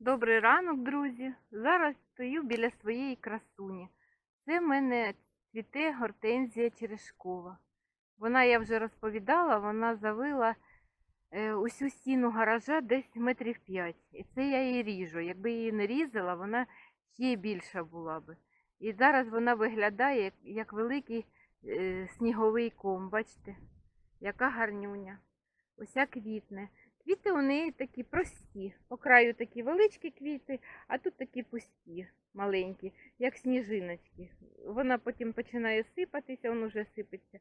Добрий ранок, друзі. Зараз стою біля своєї красуні. Це в мене цвіте гортензія черешкова. Вона, я вже розповідала, вона завила е, усю стіну гаража десь метрів 5. І це я її ріжу. Якби її не різала, вона ще більша була би. І зараз вона виглядає як, як великий е, сніговий ком. Бачите, яка гарнюня. Уся квітне. Квіти у неї такі прості. По краю такі величкі квіти, а тут такі пусті, маленькі, як сніжиночки. Вона потім починає сипатися, воно вже сипеться.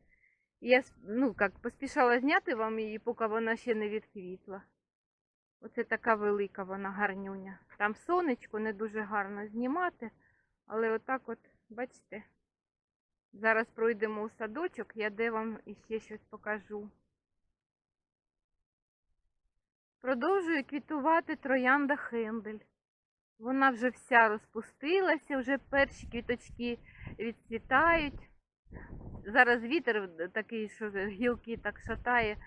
І я ну, як, поспішала зняти вам її, поки вона ще не відквітла. Оце така велика вона гарнюня. Там сонечко не дуже гарно знімати, але отак от, бачите, зараз пройдемо у садочок, я де вам іще щось покажу. Продовжує квітувати троянда Хендель. Вона вже вся розпустилася, вже перші квіточки відцвітають. Зараз вітер такий, що гілки так шатає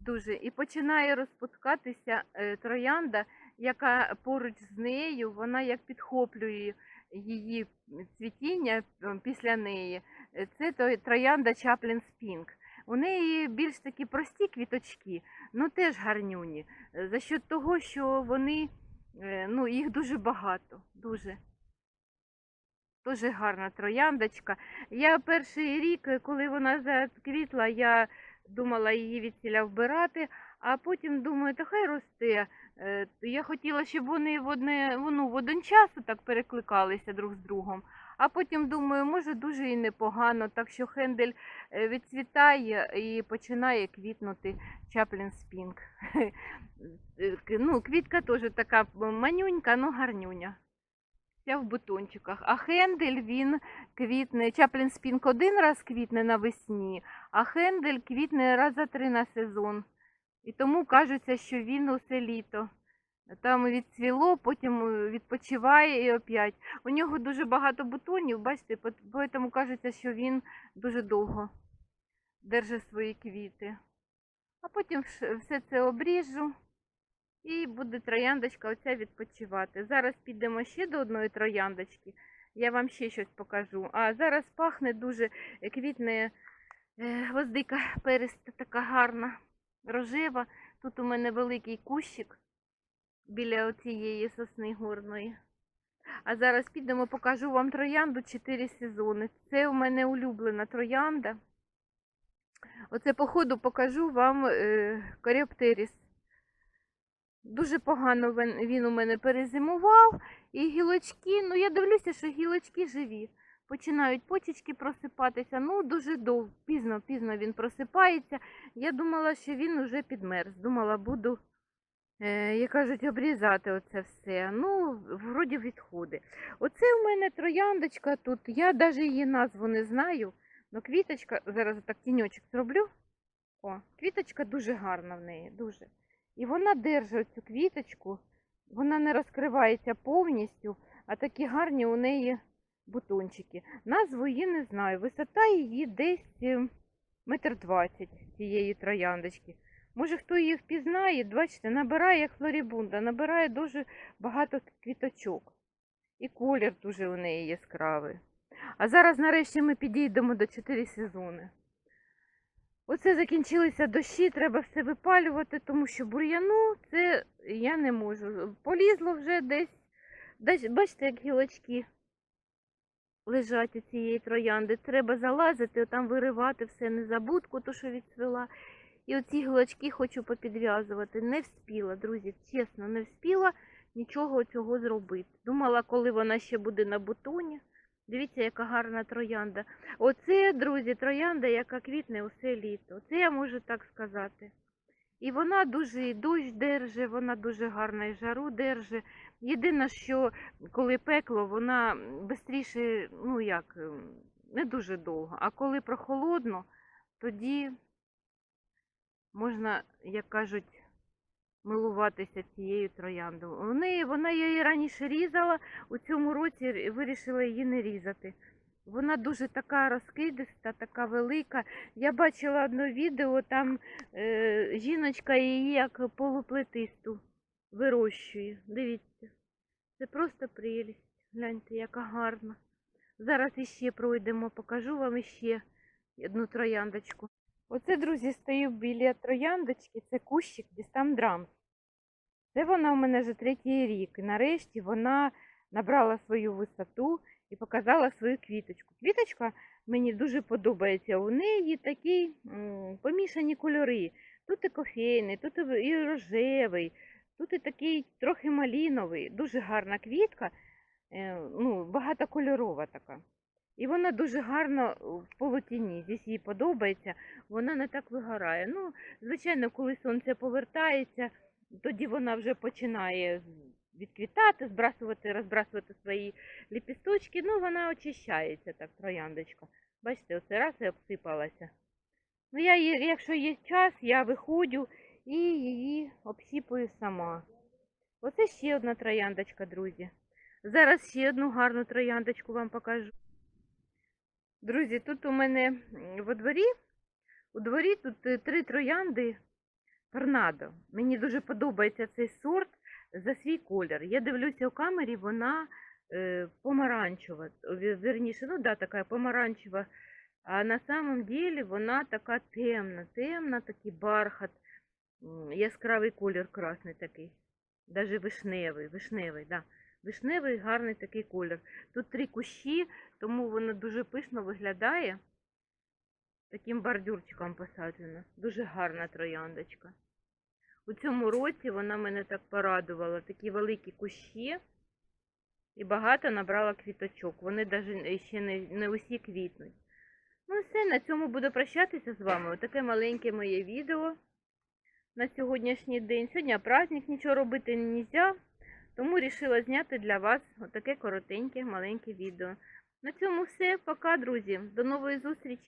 дуже. І починає розпускатися е, троянда, яка поруч з нею, вона як підхоплює її цвітіння після неї. Це троянда Chaplin Pink. У неї більш такі прості квіточки, ну теж гарнюні. Е, За счет того, що вони, е, ну, їх дуже багато, дуже. Дуже гарна трояндочка. Я перший рік, е, коли вона заквітла, я думала її відсіля вбирати, а потім думаю, та хай росте. Я хотіла, щоб вони в одне, ну, в один час так перекликалися друг з другом. А потім думаю, може дуже і непогано, так що хендель е, відцвітає і починає квітнути Chaplin Pink. Е, Ну, квітка теж така манюнька, ну гарнюня. Вся в бутончиках. А хендель він квітне. Чаплін спінк один раз квітне навесні, а хендель квітне раз за три на сезон. І тому кажеться, що він усе літо. Там відцвіло, потім е, відпочиває і опять. У нього дуже багато бутонів, бачите, тому кажеться, що він дуже довго держить свої квіти. А потім все це обріжу. І буде трояндочка оця відпочивати. Зараз підемо ще до одної трояндочки. Я вам ще щось покажу. А зараз пахне дуже е, квітне е, гвоздика периста, така гарна, рожева. Тут у мене великий кущик біля цієї сосни горної. А зараз підемо, покажу вам троянду 4 сезони. Це у мене улюблена троянда. Оце, по ходу покажу вам е, коріоптеріс. Дуже погано він, у мене перезимував. І гілочки, ну я дивлюся, що гілочки живі. Починають почечки просипатися. Ну, дуже довго, пізно, пізно він просипається. Я думала, що він уже підмерз. Думала, буду, е, як кажуть, обрізати оце все. Ну, вроді відходи. Оце в мене трояндочка тут. Я навіть її назву не знаю. Ну, квіточка, зараз так тіньочок зроблю. О, квіточка дуже гарна в неї, дуже. І вона держить цю квіточку, вона не розкривається повністю, а такі гарні у неї бутончики. Назву її не знаю. Висота її десь е, метр двадцять цієї трояндочки. Може, хто її впізнає, бачите, набирає як флорібунда, набирає дуже багато квіточок. І колір дуже у неї яскравий. А зараз нарешті ми підійдемо до 4 сезони. Оце закінчилися дощі, треба все випалювати, тому що бур'яну це я не можу. Полізло вже десь. бачите, як гілочки лежать у цієї троянди. Треба залазити, там виривати все незабудку, то що відцвела. І оці гілочки хочу попідв'язувати. Не вспіла, друзі, чесно, не вспіла нічого цього зробити. Думала, коли вона ще буде на бутоні. Дивіться, яка гарна троянда. Оце, друзі, троянда, яка квітне усе літо. Це я можу так сказати. І вона дуже і дощ держи, вона дуже гарна і жару держи. Єдине, що коли пекло, вона швидше, ну як, ем, не дуже довго. А коли прохолодно, тоді можна, як кажуть, милуватися цією трояндою. Неї, вона її раніше різала, у цьому році вирішила її не різати. Вона дуже така розкидиста, така велика. Я бачила одне відео, там е, жіночка її як полуплетисту вирощує. Дивіться. Це просто прелість. Гляньте, яка гарна. Зараз іще пройдемо, покажу вам іще одну трояндочку. Оце, друзі, стою біля трояндочки, це кущик Дістам Драмс. Це вона у мене вже третій рік. І нарешті вона набрала свою висоту і показала свою квіточку. Квіточка мені дуже подобається. У неї такі помішані кольори. Тут і кофейний, тут і і рожевий, тут і такий трохи маліновий. Дуже гарна квітка, е, ну, багатокольорова така. І вона дуже гарно в полотіні. Здесь їй подобається, вона не так вигорає. Ну, звичайно, коли сонце повертається, тоді вона вже починає відквітати, збрасувати, розбрасувати свої ліпісточки. Ну, вона очищається так, трояндочка. Бачите, оце раз і обсипалася. Ну, я, якщо є час, я виходжу і її обсіпую сама. Оце ще одна трояндочка, друзі. Зараз ще одну гарну трояндочку вам покажу. Друзі, тут у мене во дворі, у дворі тут е, три троянди торнадо. Мені дуже подобається цей сорт за свій колір. Я дивлюся у камері, вона е, помаранчева. Вірніше, ну да, така помаранчева. А на самом деле вона така темна, темна, такий бархат, яскравий колір красний такий. Даже вишневий, вишневий, да. Вишневий гарний такий колір. Тут три кущі, тому воно дуже пишно виглядає. Таким бордюрчиком посаджено. Дуже гарна трояндочка. У цьому році вона мене так порадувала. Такі великі кущі і багато набрала квіточок. Вони навіть ще не, не усі квітнуть. Ну все, на цьому буду прощатися з вами. Отаке маленьке моє відео на сьогоднішній день. Сьогодні праздник, нічого робити не можна. Тому вирішила зняти для вас отаке коротеньке маленьке відео. На цьому все. Пока, друзі. До нової зустрічі!